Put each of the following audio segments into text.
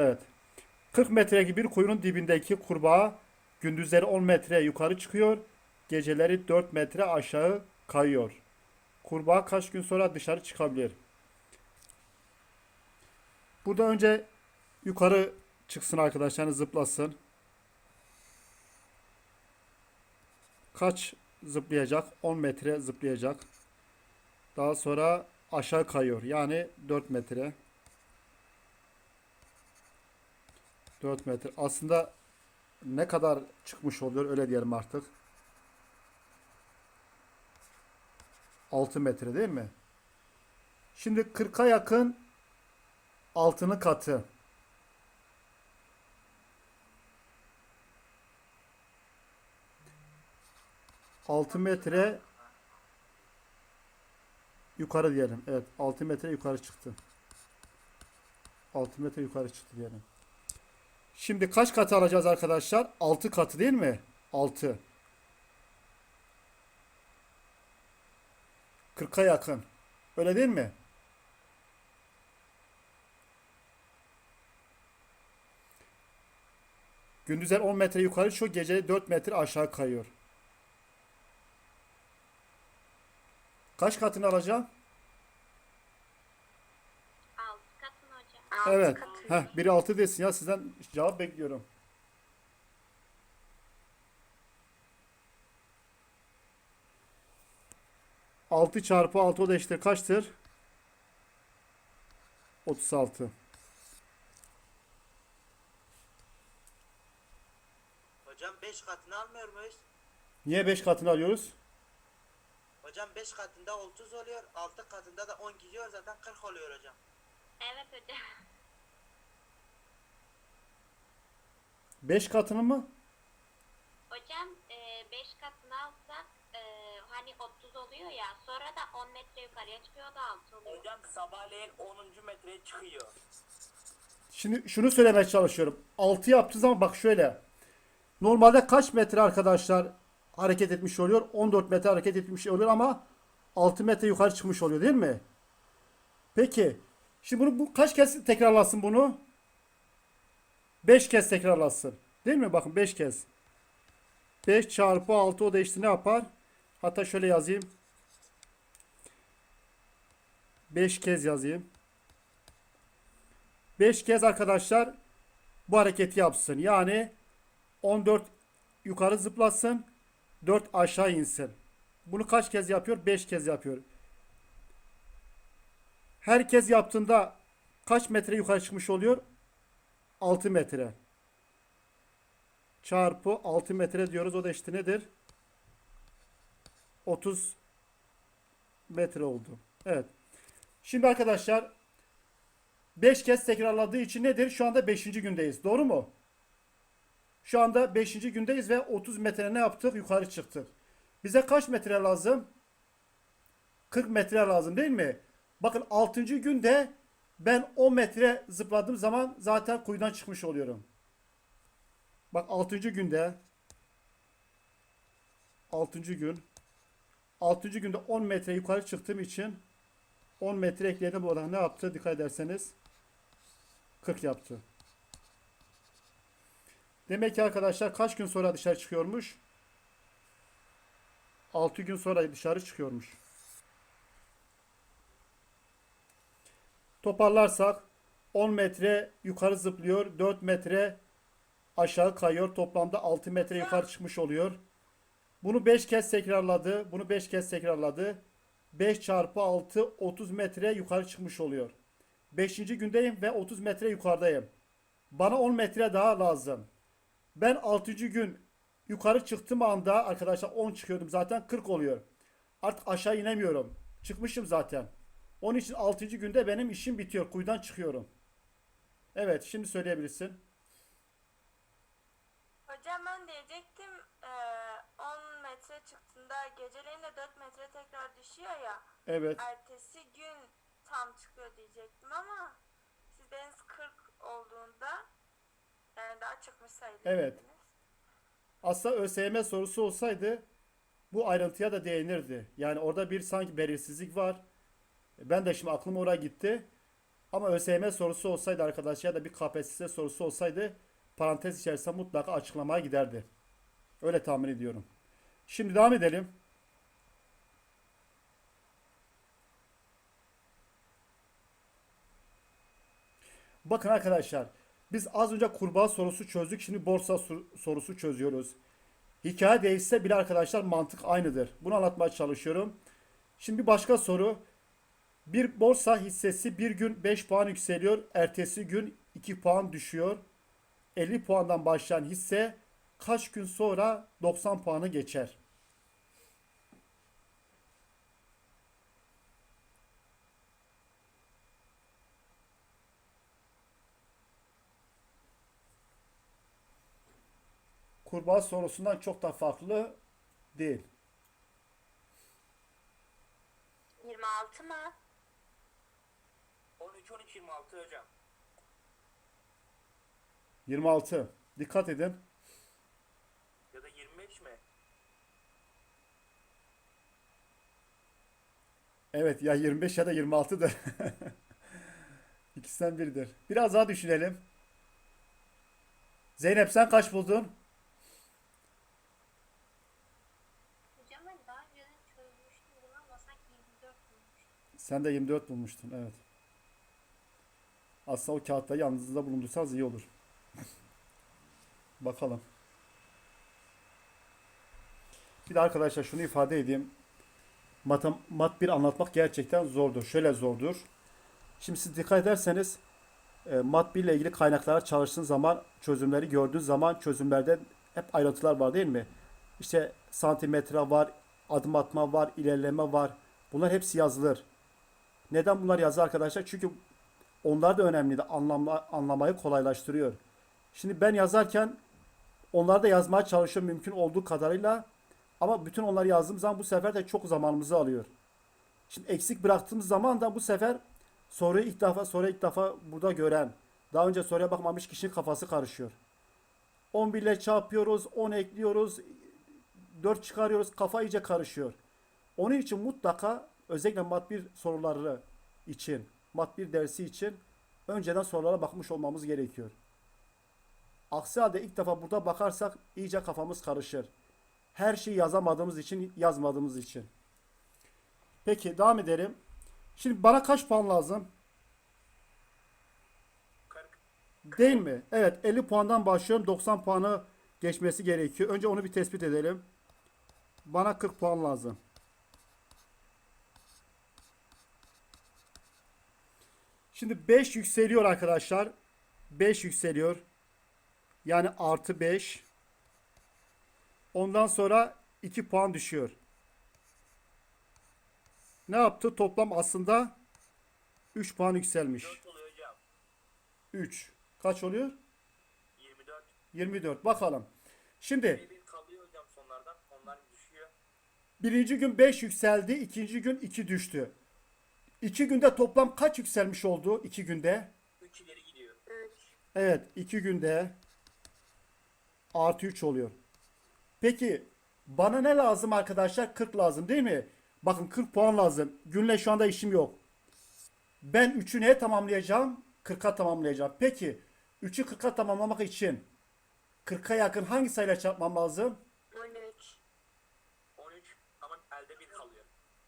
Evet. 40 metre gibi bir kuyunun dibindeki kurbağa gündüzleri 10 metre yukarı çıkıyor, geceleri 4 metre aşağı kayıyor. Kurbağa kaç gün sonra dışarı çıkabilir? Burada önce yukarı çıksın arkadaşlar, zıplasın. Kaç zıplayacak? 10 metre zıplayacak. Daha sonra aşağı kayıyor. Yani 4 metre. 4 metre. Aslında ne kadar çıkmış oluyor öyle diyelim artık. 6 metre değil mi? Şimdi 40'a yakın altının katı. Altı metre yukarı diyelim. Evet, 6 metre yukarı çıktı. 6 metre yukarı çıktı diyelim. Şimdi kaç katı alacağız arkadaşlar? 6 katı değil mi? 6. 40'a yakın. Öyle değil mi? Gündüzler 10 metre yukarı şu gece 4 metre aşağı kayıyor. Kaç katını alacağım? Alt katın hocam. Evet. Heh, biri 6 desin ya sizden cevap bekliyorum. Altı çarpı altı o da işte kaçtır? 36. Hocam 5 katını almıyor muyuz? Niye 5 katını alıyoruz? Hocam 5 katında 30 oluyor, 6 katında da 10 gidiyor zaten 40 oluyor hocam. Evet hocam. 5 katını mı? Hocam 5 katını alsak e, hani 30 oluyor ya sonra da 10 metre yukarıya çıkıyor da 6 oluyor. Hocam sabahleyin 10. metreye çıkıyor. Şimdi şunu söylemeye çalışıyorum. 6 yaptığı zaman bak şöyle. Normalde kaç metre arkadaşlar hareket etmiş oluyor? 14 metre hareket etmiş oluyor ama 6 metre yukarı çıkmış oluyor değil mi? Peki. Şimdi bunu bu kaç kez tekrarlasın bunu? 5 kez tekrarlasın. Değil mi? Bakın 5 kez. 5 çarpı 6 o da işte ne yapar? Hatta şöyle yazayım. 5 kez yazayım. 5 kez arkadaşlar bu hareketi yapsın. Yani 14 yukarı zıplasın. 4 aşağı insin. Bunu kaç kez yapıyor? 5 kez yapıyor. Herkes yaptığında kaç metre yukarı çıkmış oluyor? 6 metre. Çarpı 6 metre diyoruz. O da işte nedir? 30 metre oldu. Evet. Şimdi arkadaşlar 5 kez tekrarladığı için nedir? Şu anda 5. gündeyiz. Doğru mu? Şu anda 5. gündeyiz ve 30 metre ne yaptık? Yukarı çıktık. Bize kaç metre lazım? 40 metre lazım değil mi? Bakın 6. günde ben 10 metre zıpladığım zaman zaten kuyudan çıkmış oluyorum. Bak 6. günde 6. gün 6. günde 10 metre yukarı çıktığım için 10 metre ekledim bu arada ne yaptı dikkat ederseniz 40 yaptı. Demek ki arkadaşlar kaç gün sonra dışarı çıkıyormuş? 6 gün sonra dışarı çıkıyormuş. Toparlarsak 10 metre yukarı zıplıyor, 4 metre aşağı kayıyor. Toplamda 6 metre yukarı çıkmış oluyor. Bunu 5 kez tekrarladı. Bunu 5 kez tekrarladı. 5 çarpı 6 30 metre yukarı çıkmış oluyor. 5. gündeyim ve 30 metre yukarıdayım. Bana 10 metre daha lazım. Ben 6. gün yukarı çıktığım anda arkadaşlar 10 çıkıyordum zaten 40 oluyor. Artık aşağı inemiyorum. Çıkmışım zaten. Onun için 6. günde benim işim bitiyor. Kuyudan çıkıyorum. Evet şimdi söyleyebilirsin. Hocam ben diyecektim eee, 10 metre çıktığında geceleyin de 4 metre tekrar düşüyor ya. Evet. Ertesi gün tam çıkıyor diyecektim ama siz deniz 40 olduğunda yani daha çıkmış sayılırdınız. Evet. Aslında ÖSYM sorusu olsaydı bu ayrıntıya da değinirdi. Yani orada bir sanki belirsizlik var. Ben de şimdi aklım oraya gitti. Ama ÖSYM sorusu olsaydı arkadaşlar ya da bir KPSS sorusu olsaydı parantez içerisinde mutlaka açıklamaya giderdi. Öyle tahmin ediyorum. Şimdi devam edelim. Bakın arkadaşlar biz az önce kurbağa sorusu çözdük. Şimdi borsa sor- sorusu çözüyoruz. Hikaye değişse bile arkadaşlar mantık aynıdır. Bunu anlatmaya çalışıyorum. Şimdi bir başka soru. Bir borsa hissesi bir gün 5 puan yükseliyor. Ertesi gün 2 puan düşüyor. 50 puandan başlayan hisse kaç gün sonra 90 puanı geçer? Kurbağa sorusundan çok da farklı değil. 26 mı? 13 13 26 hocam. 26. Dikkat edin. Ya da 25 mi? Evet ya 25 ya da 26'dır. İkisinden biridir. Biraz daha düşünelim. Zeynep sen kaç buldun? Hocam ben daha önceden çözmüştüm bunu ama sanki 24 bulmuştum. Sen de 24 bulmuştun. Evet. Aslında o kağıtta yanınızda bulundursanız iyi olur. Bakalım. Bir de arkadaşlar şunu ifade edeyim. Matem mat 1 anlatmak gerçekten zordur. Şöyle zordur. Şimdi siz dikkat ederseniz e, mat 1 ile ilgili kaynaklara çalıştığınız zaman çözümleri gördüğünüz zaman çözümlerde hep ayrıntılar var değil mi? İşte santimetre var, adım atma var, ilerleme var. Bunlar hepsi yazılır. Neden bunlar yazı arkadaşlar? Çünkü onlar da önemli de anlamla, anlamayı kolaylaştırıyor. Şimdi ben yazarken onları da yazmaya çalışıyorum mümkün olduğu kadarıyla. Ama bütün onları yazdığım zaman bu sefer de çok zamanımızı alıyor. Şimdi eksik bıraktığımız zaman da bu sefer soruyu ilk defa soruyu ilk defa burada gören, daha önce soruya bakmamış kişinin kafası karışıyor. 11 ile çarpıyoruz, 10 ekliyoruz, 4 çıkarıyoruz, kafa iyice karışıyor. Onun için mutlaka özellikle mat 1 soruları için, mat 1 dersi için önceden sorulara bakmış olmamız gerekiyor. Aksi halde ilk defa burada bakarsak iyice kafamız karışır. Her şeyi yazamadığımız için, yazmadığımız için. Peki devam edelim. Şimdi bana kaç puan lazım? 40 Değil mi? Evet 50 puandan başlıyorum. 90 puanı geçmesi gerekiyor. Önce onu bir tespit edelim. Bana 40 puan lazım. Şimdi 5 yükseliyor arkadaşlar. 5 yükseliyor. Yani artı 5. Ondan sonra 2 puan düşüyor. Ne yaptı? Toplam aslında 3 puan yükselmiş. 4 oluyor hocam. 3. Kaç oluyor? 24. 24. Bakalım. Şimdi 1 kalıyor hocam sonlardan. Onlar düşüyor. birinci gün 5 yükseldi. ikinci gün 2 düştü. 2 günde toplam kaç yükselmiş oldu? 2 günde. 3 ileri gidiyor. 3. Evet 2 günde artı 3 oluyor. Peki bana ne lazım arkadaşlar? 40 lazım değil mi? Bakın 40 puan lazım. Günle şu anda işim yok. Ben 3'ü neye tamamlayacağım? 40'a tamamlayacağım. Peki 3'ü 40'a tamamlamak için 40'a yakın hangi sayıyla çarpmam lazım? 13. 13 ama elde 1 kalıyor.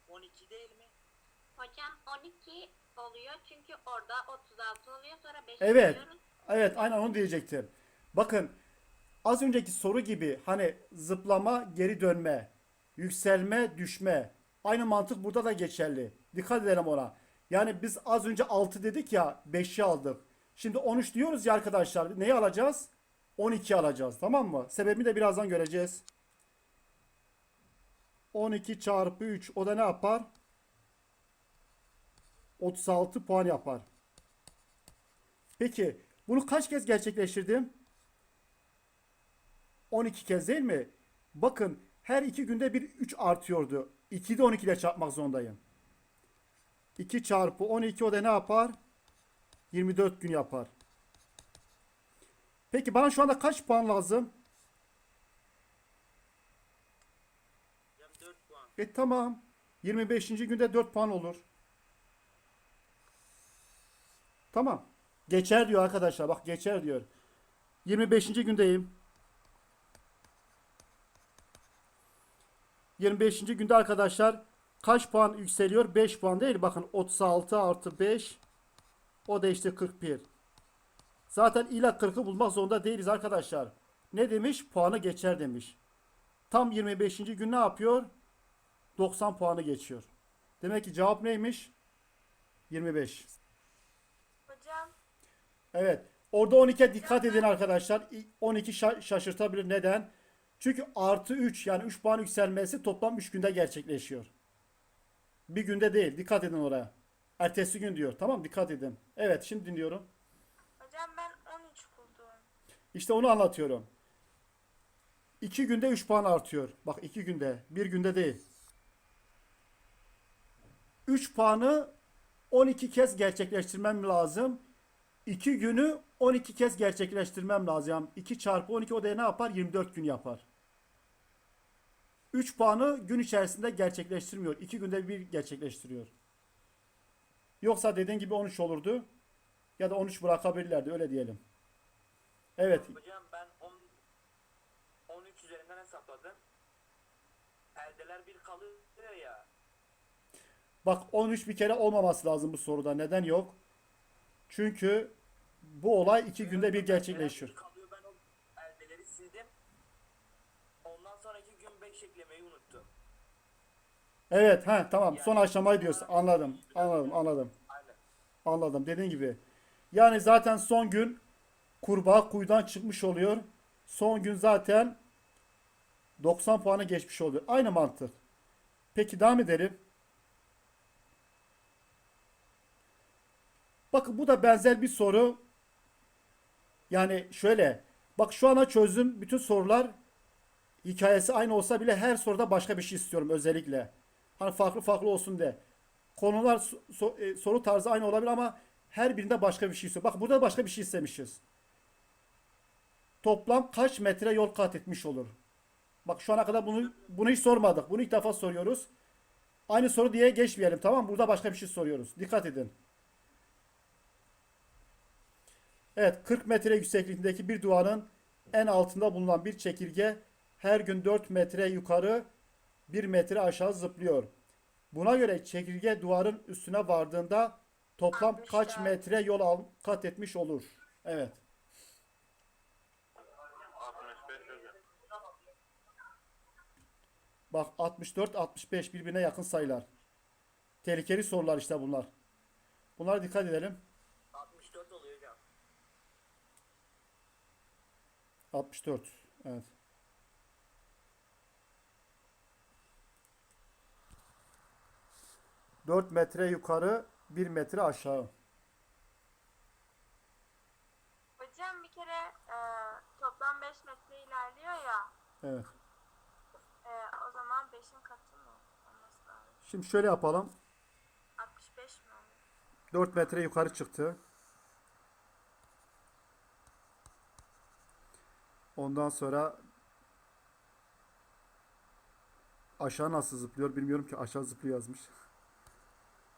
12 değil mi? Hocam 12 oluyor çünkü orada 36 oluyor sonra 5 Evet. Evet aynen onu diyecektim. Bakın az önceki soru gibi hani zıplama geri dönme, yükselme düşme. Aynı mantık burada da geçerli. Dikkat edelim ona. Yani biz az önce 6 dedik ya 5'i aldık. Şimdi 13 diyoruz ya arkadaşlar. Neyi alacağız? 12 alacağız tamam mı? Sebebini de birazdan göreceğiz. 12 çarpı 3 o da ne yapar? 36 puan yapar. Peki bunu kaç kez gerçekleştirdim? 12 kez değil mi? Bakın her iki günde bir 3 artıyordu. 2'de 12 ile çarpmak zorundayım. 2 çarpı 12 o da ne yapar? 24 gün yapar. Peki bana şu anda kaç puan lazım? Hocam 4 puan. E tamam. 25. günde 4 puan olur. Tamam. Geçer diyor arkadaşlar. Bak geçer diyor. 25. gündeyim. 25. günde arkadaşlar kaç puan yükseliyor? 5 puan değil. Bakın 36 artı 5 o da işte 41. Zaten illa 40'ı bulmak zorunda değiliz arkadaşlar. Ne demiş? Puanı geçer demiş. Tam 25. gün ne yapıyor? 90 puanı geçiyor. Demek ki cevap neymiş? 25. Evet. Orada 12'ye dikkat edin arkadaşlar. İ- 12 şa- şaşırtabilir. Neden? Çünkü artı 3 yani 3 puan yükselmesi toplam 3 günde gerçekleşiyor. Bir günde değil. Dikkat edin oraya. Ertesi gün diyor. Tamam dikkat edin. Evet şimdi dinliyorum. hocam ben 13 buldum. İşte onu anlatıyorum. 2 günde 3 puan artıyor. Bak 2 günde. Bir günde değil. 3 puanı 12 kez gerçekleştirmem lazım. 2 günü 12 kez gerçekleştirmem lazım. Yani 2 çarpı 12 o da ne yapar? 24 gün yapar. 3 puanı gün içerisinde gerçekleştirmiyor. 2 günde bir gerçekleştiriyor. Yoksa dediğin gibi 13 olurdu. Ya da 13 bırakabilirlerdi öyle diyelim. Evet. Hocam ben 10 13 üzerinden hesapladım. Eldeler bir kalıyor ya. Bak 13 bir kere olmaması lazım bu soruda. Neden yok? Çünkü bu olay iki günde bir gerçekleşiyor. Kalıyor ben o eldeleri sildim. Ondan sonraki gün 5 eklemeyi unuttum. Evet, ha tamam. Son aşamayı diyorsun. Anladım. Anladım, anladım. Aynen. Anladım. Dediğin gibi. Yani zaten son gün kurbağa kuyudan çıkmış oluyor. Son gün zaten 90 puanı geçmiş oluyor. Aynı mantık. Peki devam edelim. Bakın bu da benzer bir soru. Yani şöyle. Bak şu ana çözdüm bütün sorular hikayesi aynı olsa bile her soruda başka bir şey istiyorum özellikle. Hani farklı farklı olsun de. Konular so- e, soru tarzı aynı olabilir ama her birinde başka bir şey istiyor. Bak burada da başka bir şey istemişiz. Toplam kaç metre yol kat etmiş olur? Bak şu ana kadar bunu bunu hiç sormadık. Bunu ilk defa soruyoruz. Aynı soru diye geçmeyelim tamam? Burada başka bir şey soruyoruz. Dikkat edin. Evet 40 metre yüksekliğindeki bir duvarın en altında bulunan bir çekirge her gün 4 metre yukarı 1 metre aşağı zıplıyor. Buna göre çekirge duvarın üstüne vardığında toplam kaç 64. metre yol al, kat etmiş olur? Evet. 65 hocam. Bak 64 65 birbirine yakın sayılar. Tehlikeli sorular işte bunlar. Bunlara dikkat edelim. 64 oluyor hocam. 64. Evet. Dört metre yukarı, bir metre aşağı. Hocam bir kere e, toplam 5 metre ilerliyor ya. Evet. E, o zaman 5'in katı mı olması lazım? Şimdi şöyle yapalım. 65 mi olur? 4 metre yukarı çıktı. Ondan sonra aşağı nasıl zıplıyor bilmiyorum ki aşağı zıplıyor yazmış.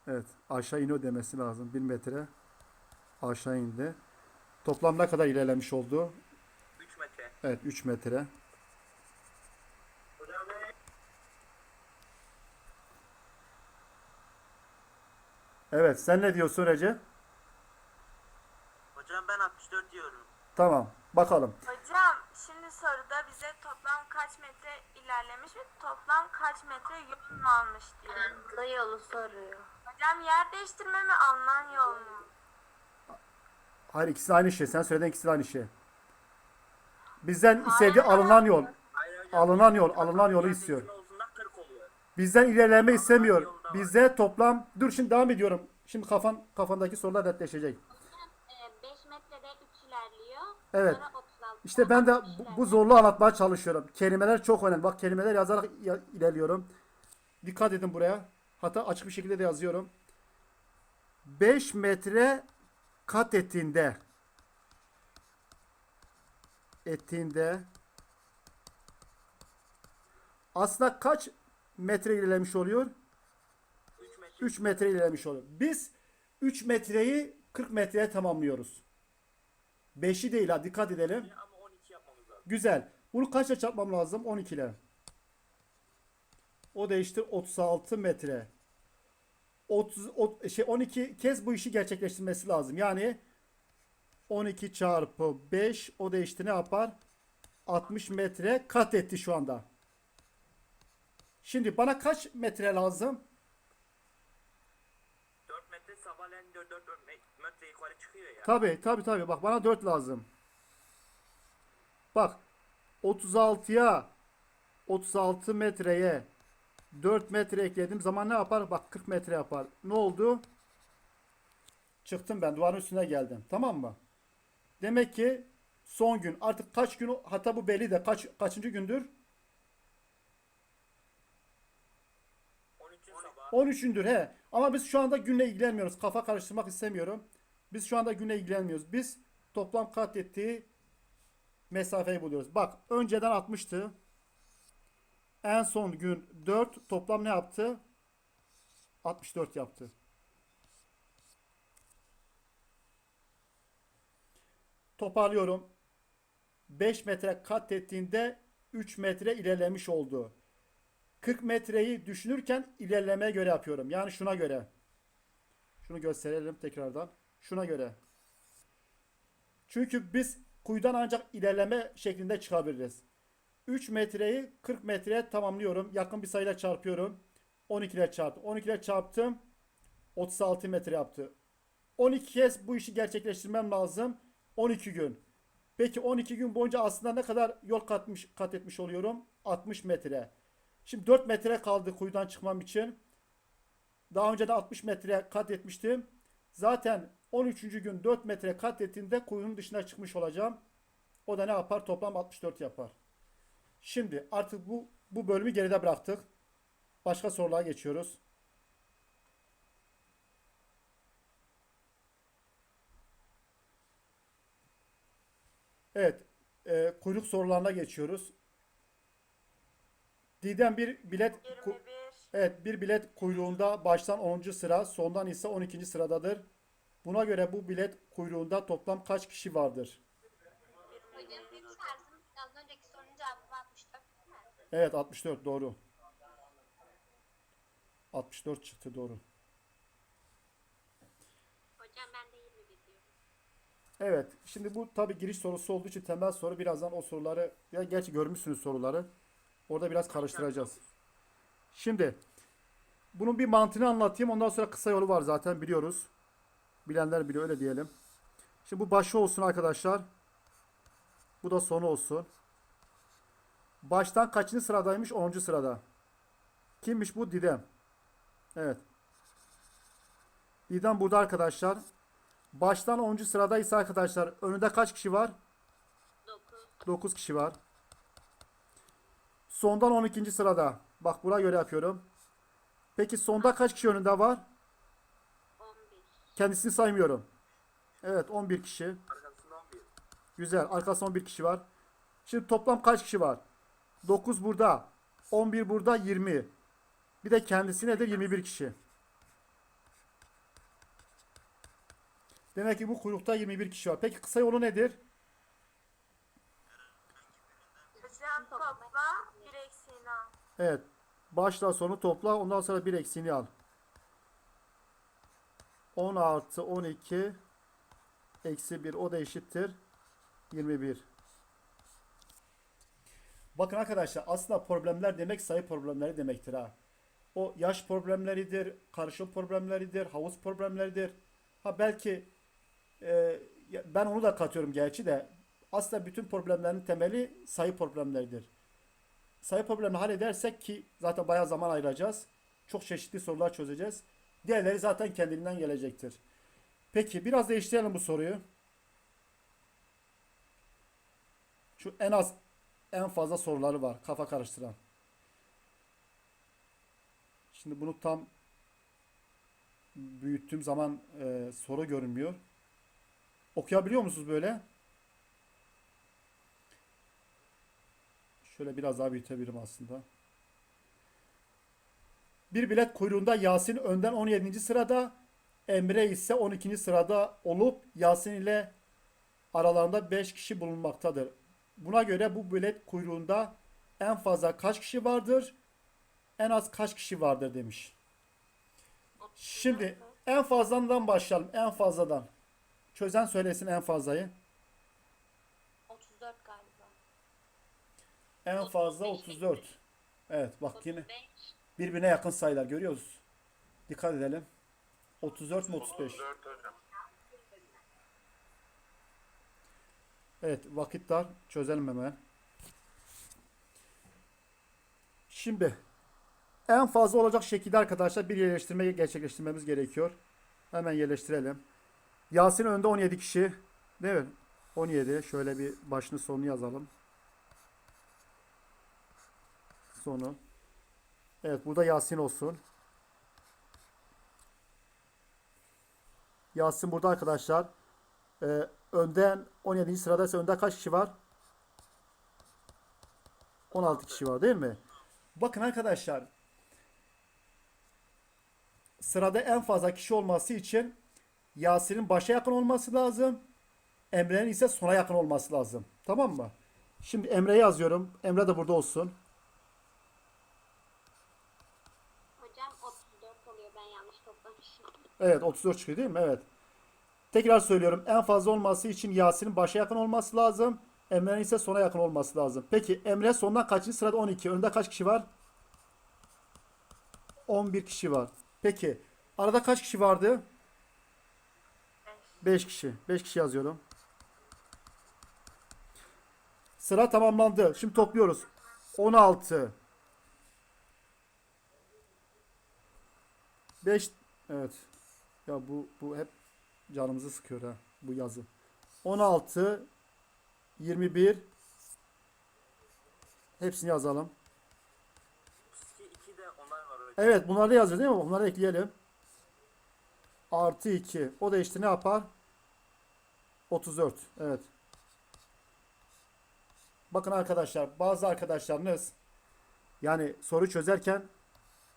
Evet aşağı iniyor demesi lazım. 1 metre aşağı indi. Toplam ne kadar ilerlemiş oldu? 3 metre. Evet 3 metre. Evet sen ne diyorsun Recep? Hocam ben 64 diyorum. Tamam bakalım. Hocam şimdi soruda bize toplam kaç metre ilerlemiş ve toplam kaç metre yol almış diyor. Hızlı yolu soruyor. Hocam yer değiştirme mi alınan yol mu? Hayır ikisi aynı şey. Sen söylediğin ikisi de aynı şey. Bizden istediği alınan yol. Alınan yol, alınan yolu istiyor. değiştirme olduğunda 40 oluyor. Bizden ilerleme istemiyor. Bize toplam Dur şimdi devam ediyorum. Şimdi kafan kafandaki sorular netleşecek. 5 metrede 3 ilerliyor. Evet. Sonra 36. İşte ben de bu, bu zorluğu anlatmaya çalışıyorum. Kelimeler çok önemli. Bak kelimeler yazarak ya- ilerliyorum. Dikkat edin buraya. Hatta açık bir şekilde de yazıyorum. 5 metre kat ettiğinde ettiğinde aslında kaç metre ilerlemiş oluyor? 3 metre. 3 metre ilerlemiş oluyor. Biz 3 metreyi 40 metreye tamamlıyoruz. 5'i değil ha dikkat edelim. Ama 12 yapmamız lazım. Güzel. Bunu kaçla çarpmam lazım? 12 ile. O da işte 36 metre. 30 o- şey 12 kez bu işi gerçekleştirmesi lazım. Yani 12 çarpı 5 o da işte ne yapar? 60 metre kat etti şu anda. Şimdi bana kaç metre lazım? 4 metre sabahleyin 4, 4 metre yukarı çıkıyor ya. Tabi tabi tabi bak bana 4 lazım. Bak 36'ya 36 metreye 4 metre eklediğim zaman ne yapar? Bak 40 metre yapar. Ne oldu? Çıktım ben duvarın üstüne geldim. Tamam mı? Demek ki son gün artık kaç gün hatta bu belli de kaç kaçıncı gündür? 13 sabah. 13'ündür he. Ama biz şu anda günle ilgilenmiyoruz. Kafa karıştırmak istemiyorum. Biz şu anda günle ilgilenmiyoruz. Biz toplam kat ettiği mesafeyi buluyoruz. Bak önceden 60'tı. En son gün 4 toplam ne yaptı? 64 yaptı. Toparlıyorum. 5 metre kat ettiğinde 3 metre ilerlemiş oldu. 40 metreyi düşünürken ilerlemeye göre yapıyorum. Yani şuna göre. Şunu gösterelim tekrardan. Şuna göre. Çünkü biz kuyudan ancak ilerleme şeklinde çıkabiliriz. 3 metreyi 40 metreye tamamlıyorum. Yakın bir sayıyla çarpıyorum. 12 ile çarptım. 12 ile çarptım. 36 metre yaptı. 12 kez bu işi gerçekleştirmem lazım. 12 gün. Peki 12 gün boyunca aslında ne kadar yol katmış, kat etmiş oluyorum? 60 metre. Şimdi 4 metre kaldı kuyudan çıkmam için. Daha önce de 60 metre kat etmiştim. Zaten 13. gün 4 metre kat ettiğinde kuyunun dışına çıkmış olacağım. O da ne yapar? Toplam 64 yapar. Şimdi artık bu bu bölümü geride bıraktık. Başka sorulara geçiyoruz. Evet, e, kuyruk sorularına geçiyoruz. Didem bir bilet ku- 21. Evet bir bilet kuyruğunda baştan 10. sıra sondan ise 12. sıradadır. Buna göre bu bilet kuyruğunda toplam kaç kişi vardır? Hocam bir şarjım az önceki sorunun cevabı 64 değil mi? Evet 64 doğru. 64 çıktı doğru. Hocam ben de 21 diyorum. Evet şimdi bu tabi giriş sorusu olduğu için temel soru birazdan o soruları ya gerçi görmüşsünüz soruları. Orada biraz karıştıracağız. Şimdi bunun bir mantığını anlatayım. Ondan sonra kısa yolu var zaten biliyoruz. Bilenler biliyor öyle diyelim. Şimdi bu başı olsun arkadaşlar. Bu da sonu olsun. Baştan kaçıncı sıradaymış? 10. sırada. Kimmiş bu? Didem. Evet. Didem burada arkadaşlar. Baştan 10. sıradaysa arkadaşlar önünde kaç kişi var? 9, 9 kişi var. Sondan 12. sırada. Bak buna göre yapıyorum. Peki sonda kaç kişi önünde var? 11, Kendisini saymıyorum. Evet 11 kişi. Arkasından 1. Güzel. Arkasında 11 kişi var. Şimdi toplam kaç kişi var? 9 burada. 11 burada 20. Bir de kendisi nedir? 21 kişi. Demek ki bu kuyrukta 21 kişi var. Peki kısa yolu nedir? Hocam topla bir eksiğini al. Evet. Başla sonu topla. Ondan sonra bir eksiğini al. 10 artı 12 eksi 1 o da eşittir 21. Bakın arkadaşlar aslında problemler demek sayı problemleri demektir ha. O yaş problemleridir, karışım problemleridir, havuz problemleridir. Ha belki e, ben onu da katıyorum gerçi de aslında bütün problemlerin temeli sayı problemleridir sayı problemini halledersek ki zaten bayağı zaman ayıracağız. Çok çeşitli sorular çözeceğiz. Diğerleri zaten kendiliğinden gelecektir. Peki biraz değiştirelim bu soruyu. Şu en az en fazla soruları var kafa karıştıran. Şimdi bunu tam büyüttüğüm zaman e, soru görünmüyor. Okuyabiliyor musunuz böyle? Şöyle biraz daha büyütebilirim aslında. Bir bilet kuyruğunda Yasin önden 17. sırada. Emre ise 12. sırada olup Yasin ile aralarında 5 kişi bulunmaktadır. Buna göre bu bilet kuyruğunda en fazla kaç kişi vardır? En az kaç kişi vardır demiş. Şimdi en fazladan başlayalım. En fazladan. Çözen söylesin en fazlayı. 34 galiba. En fazla 34. Evet bak yine 35. birbirine yakın sayılar görüyoruz. Dikkat edelim. 34 mi 35? Evet vakit dar. Çözelim hemen. Şimdi en fazla olacak şekilde arkadaşlar bir yerleştirme gerçekleştirmemiz gerekiyor. Hemen yerleştirelim. Yasin önde 17 kişi. Değil mi? 17. Şöyle bir başını sonunu yazalım. Sonu. Evet burada Yasin olsun. Yasin burada arkadaşlar. Ee, önden 17. sıradaysa önde kaç kişi var? 16 kişi var değil mi? Bakın arkadaşlar. Sırada en fazla kişi olması için Yasin'in başa yakın olması lazım. Emre'nin ise sona yakın olması lazım. Tamam mı? Şimdi Emre'yi yazıyorum. Emre de burada olsun. Hocam 34 oluyor ben yanlış toplamışım. Evet 34 çıkıyor değil mi? Evet. Tekrar söylüyorum. En fazla olması için Yasin'in başa yakın olması lazım. Emre'nin ise sona yakın olması lazım. Peki Emre sondan kaçıncı sırada? 12. Önünde kaç kişi var? 11 kişi var. Peki arada kaç kişi vardı? 5 kişi. 5 kişi yazıyorum. Sıra tamamlandı. Şimdi topluyoruz. 16 5 Evet. Ya bu bu hep canımızı sıkıyor ha bu yazı. 16 21 Hepsini yazalım. 2, 2 de onlar var hocam. Evet bunları da yazıyoruz değil mi? Bunları ekleyelim. Artı 2. O da işte ne yapar? 34. Evet. Bakın arkadaşlar bazı arkadaşlarınız yani soru çözerken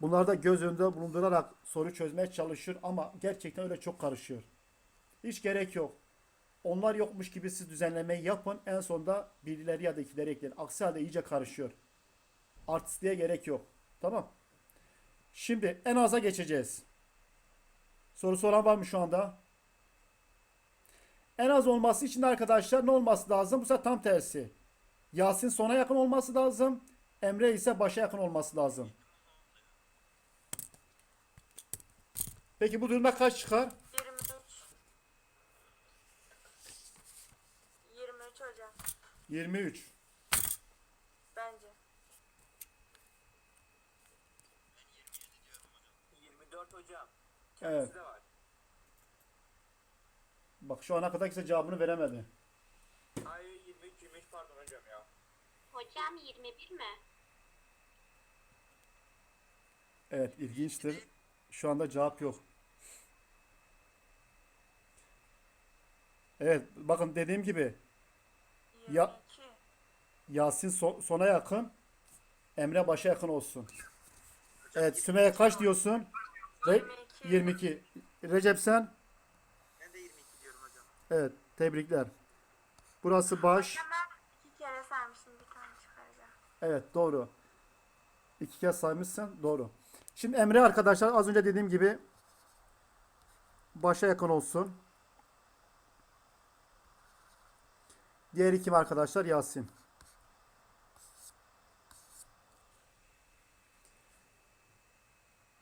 bunları da göz önünde bulundurarak soru çözmeye çalışıyor ama gerçekten öyle çok karışıyor. Hiç gerek yok. Onlar yokmuş gibi siz düzenlemeyi yapın. En sonunda birileri ya da ikileri ekleyin. Aksi halde iyice karışıyor. Artistliğe gerek yok. Tamam. Şimdi en aza geçeceğiz. Soru soran var mı şu anda? En az olması için arkadaşlar ne olması lazım? Bu sefer tam tersi. Yasin sona yakın olması lazım. Emre ise başa yakın olması lazım. Peki bu durumda kaç çıkar? 23. 23 hocam 23. bence. 24 hocam. Evet. Kendisi de var. Bak şu ana kadar kimse cevabını veremedi. Hayır 23 23 pardon hocam ya. Hocam 21 mi? Evet ilginçtir. Şu anda cevap yok. Evet bakın dediğim gibi 22. Ya- Yasin so- sona yakın. Emre başa yakın olsun. Evet Sümeyye kaç diyorsun? Re- 22. Recep sen? Ben de 22 diyorum hocam. Evet tebrikler. Burası baş. İki kere saymışım bir tane çıkaracağım. Evet doğru. İki kez saymışsın. Doğru. Şimdi Emre arkadaşlar az önce dediğim gibi başa yakın olsun. Diğer kim arkadaşlar? Yasin.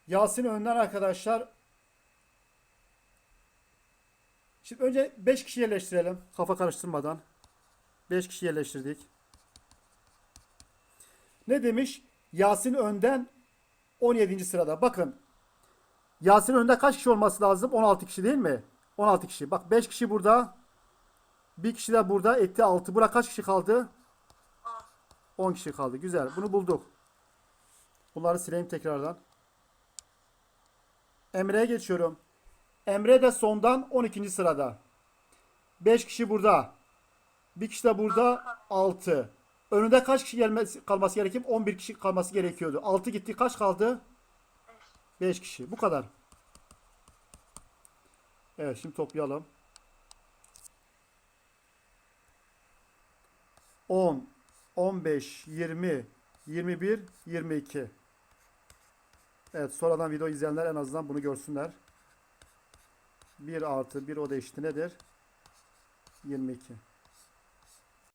Yasin önden arkadaşlar. Şimdi önce 5 kişi yerleştirelim. Kafa karıştırmadan. 5 kişi yerleştirdik. Ne demiş? Yasin önden 17. sırada. Bakın. Yasin önde kaç kişi olması lazım? 16 kişi değil mi? 16 kişi. Bak 5 kişi burada. Bir kişi de burada. Etti 6. Bura kaç kişi kaldı? 10 kişi kaldı. Güzel. Bunu bulduk. Bunları sileyim tekrardan. Emre'ye geçiyorum. Emre de sondan 12. sırada. 5 kişi burada. Bir kişi de burada 6. Önünde kaç kişi gelmesi, kalması gerekir? 11 kişi kalması gerekiyordu. 6 gitti. Kaç kaldı? 5 kişi. Bu kadar. Evet şimdi toplayalım. 10, 15, 20, 21, 22. Evet sonradan video izleyenler en azından bunu görsünler. 1 artı 1 o da eşit nedir? 22.